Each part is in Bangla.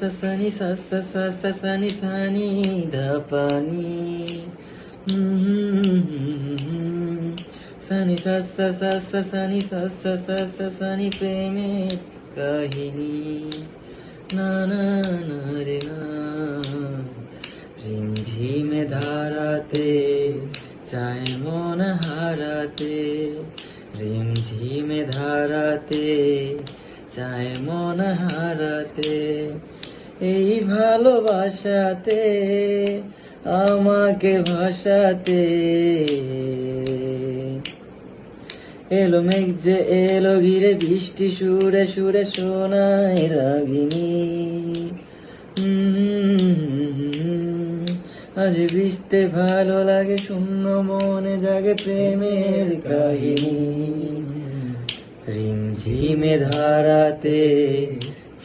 ससनी, सस सस सनी सनी, धपनी। सनी, सस सस सनी सस सस सनी प्रेम कहनी। नाना नरे रिमझी में धाराते, चाहे मोन हाराते। रिमझी में धाराते, चाहे मोन हाराते। এই ভালোবাসাতে, আমাকে ভাসাতে। এলো মেঘ যে এলো ঘিরে, বৃষ্টি সুরে সুরে শোনায় রাগিনী। আজ বিস্তে ভালো লাগে, শূন্য মনে জাগে প্রেমের কাহিনী। রিমঝিমে ধারাতে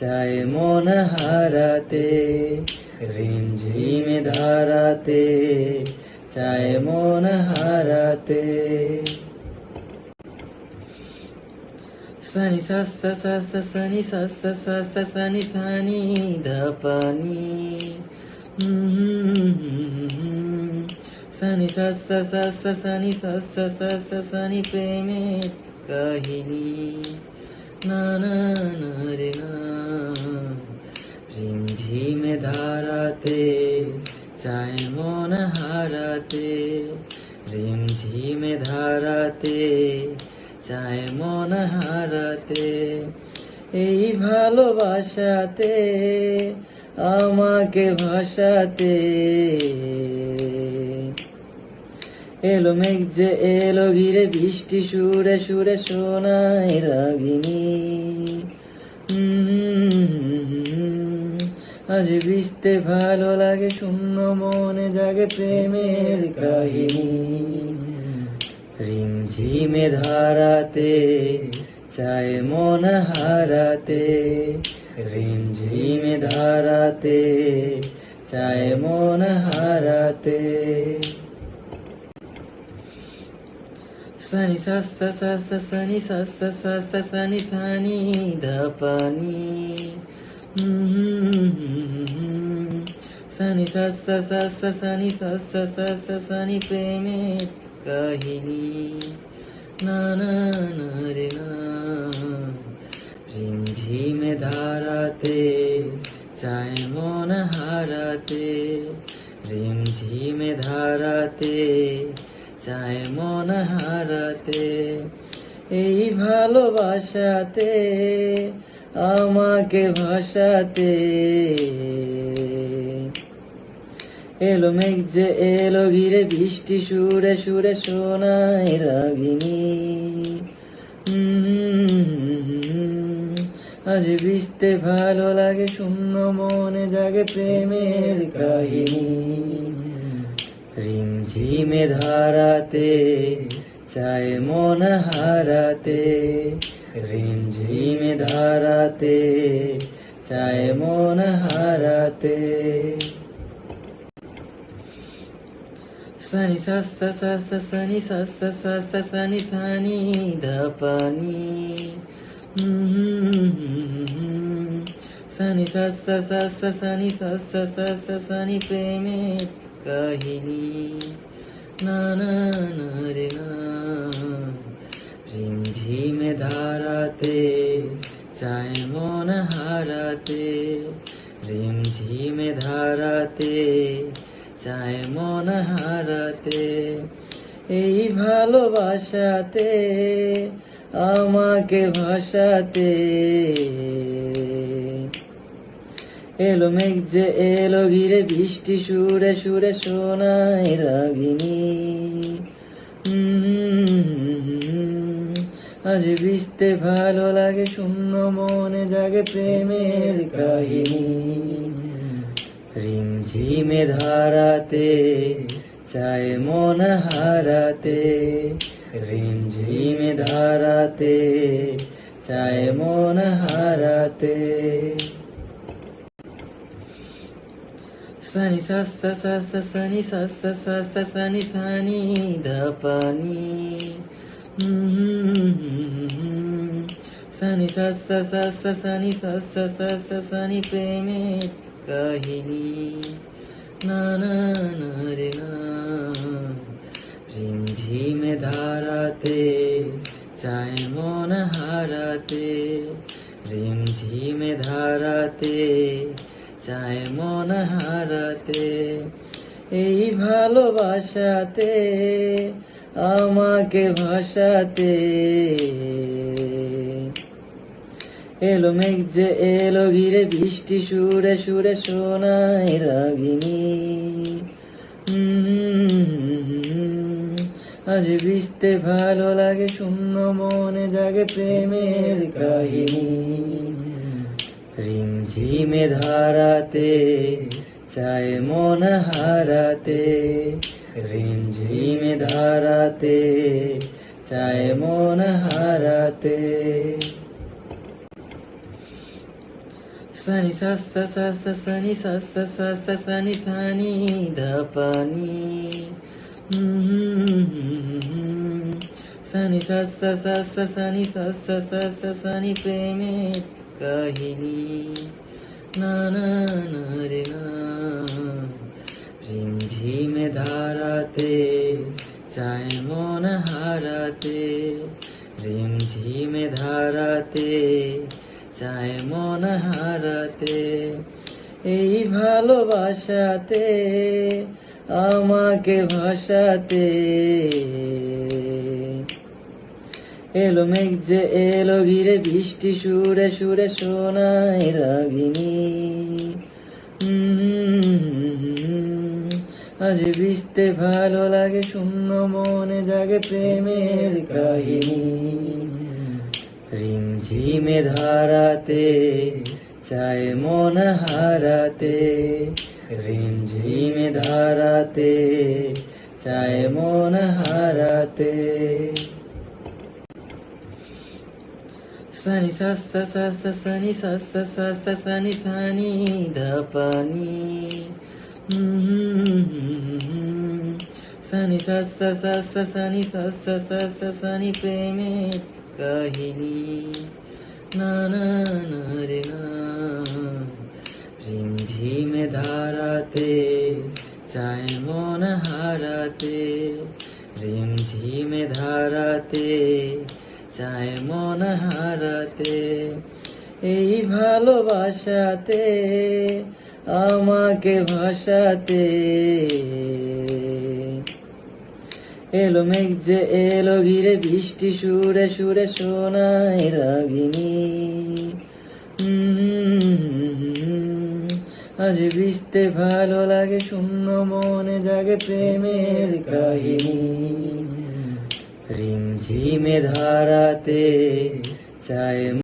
চায় মন হারাতে রিমঝিমে ধারাতে চায় মন হারাতে সানি সাসা সাসা সানি সাসা সাসা সানি সানি ধাপানি সানি সাসা সাসা সানি সাসা সাসা সানি প্রেমের কাহিনী না না না রে, না। রিমঝিমে ধারাতে চায় মন হারাতে। রিমঝিমে ধারাতে চায় মন হারাতে। এই ভালোবাসাতে, আমাকে ভাসাতে। এলো মেঘ যে এলো ঘিরে, বৃষ্টি সুরে সুরে শোনায় রাগিনী। আজ বিস্তে ভালো লাগে, শূন্য মনে জাগে প্রেমের কাহিনী। রিমঝিমে ধারাতে, চায় মন হারাতে। রিমঝিমে ধারাতে, চায় মন হারাতে। सनि सस सस सनि सस सस सनि सनी ध पनि सनि, सस सस सनि सस सस सनि प्रेमे कहिनी। ना ना ना रे, ना। में धाराते, चाहे मौन हाराते। रिमझिम धाराते চায় মন হারাতে, এই ভালোবাসাতে, আমাকে ভাসাতে। এলো মেঘ যে এলো ঘিরে, বৃষ্টি সুরে সুরে শোনায় রাগিনী। আজ বিস্তে ভালো লাগে, শূন্য মনে জাগে প্রেমের কাহিনী। রিমঝিমে ধারাতে, চায় মন হারাতে। রিমঝিমে ধারাতে, চায় মন হারাতে। সানি সাসা সাসা সানি সাসা সাসা সানি সানি ধপানি সানি সাসা সাসা সানি সাসা সাসা সানি প্রেমের কাহিনী। না না না রে, না। রিমঝিমে ধারাতে, চায় মন হারাতে। রিমঝিমে ধারাতে, চায় মন হারাতে। এই ভালোবাসাতে, আমাকে ভাসাতে। এলো মেঘ যে এলো ঘিরে, বৃষ্টি সুরে সুরে শোনায় রাগিনী। আজ বিস্তে ভালো লাগে, শূন্য মনে জাগে প্রেমের কাহিনী। রিমঝিমে ধারাতে, চায় মন হারাতে। রিমঝিমে ধারাতে, চায় মন হারাতে। সানি সা সা সা সা সানি সা সা সা সা সানি সানি ধা পানি সানি সা সা সা সা সানি সা সা সা সা সানি প্রেমে কাহিনী না না না রে না ঝিমে ধারাতে চায় মন হারাতে রিমঝিমে ধারাতে চায় মন হারাতে, এই ভালোবাসাতে, আমাকে ভাসাতে। এলো মেঘ যে এলো ঘিরে, বৃষ্টি সুরে সুরে শোনায় রাগিনী। আজ বিস্তে ভালো লাগে, শূন্য মনে জাগে প্রেমের কাহিনী। রিমঝিমে ধারাতে, চায় মন হারাতে। রিমঝিমে ধারাতে, চায় মন হারাতে। সানি সা সা সা সা সানি সা সা সা সা সানি সানি ধাপানি সানি সা সা সা সা সানি সা সা সা সা সানি প্রেমের কাহিনী না না না রে, না। ধারাতে, চায় মন হারাতে। রিমঝিমে ধারাতে, চায় মন হারাতে। এই ভালোবাসাতে, আমাকে ভাসাতে। এলো মেঘ যে এলো ঘিরে, বৃষ্টি সুরে সুরে শোনায় রাগিনী। আজ বিস্তে ভালো লাগে, শূন্য মনে জাগে প্রেমের কাহিনী। রিমঝিমে ধারাতে, চায় মন হারাতে। রিমঝিমে ধারাতে, চায় মন হারাতে। সানি সা সা সা সা সানি সা সা সা সা সানি সানি ধাপানি সানি সা সা সা সা সানি সা সা সা সা সানি প্রেমের কাহিনী না না না রে না রিমঝিমে ধারাতে চায় মন হারাতে রিমঝিমে ধারাতে চায় মন হারাতে, এই ভালোবাসাতে, আমাকে ভাসাতে। এলো মেঘ যে এলো ঘিরে, বৃষ্টি সুরে সুরে শোনায় রাগিনী। আজ বিস্তে ভালো লাগে, শূন্য মনে জাগে প্রেমের কাহিনী। রিমঝিমে ধারাতে চায়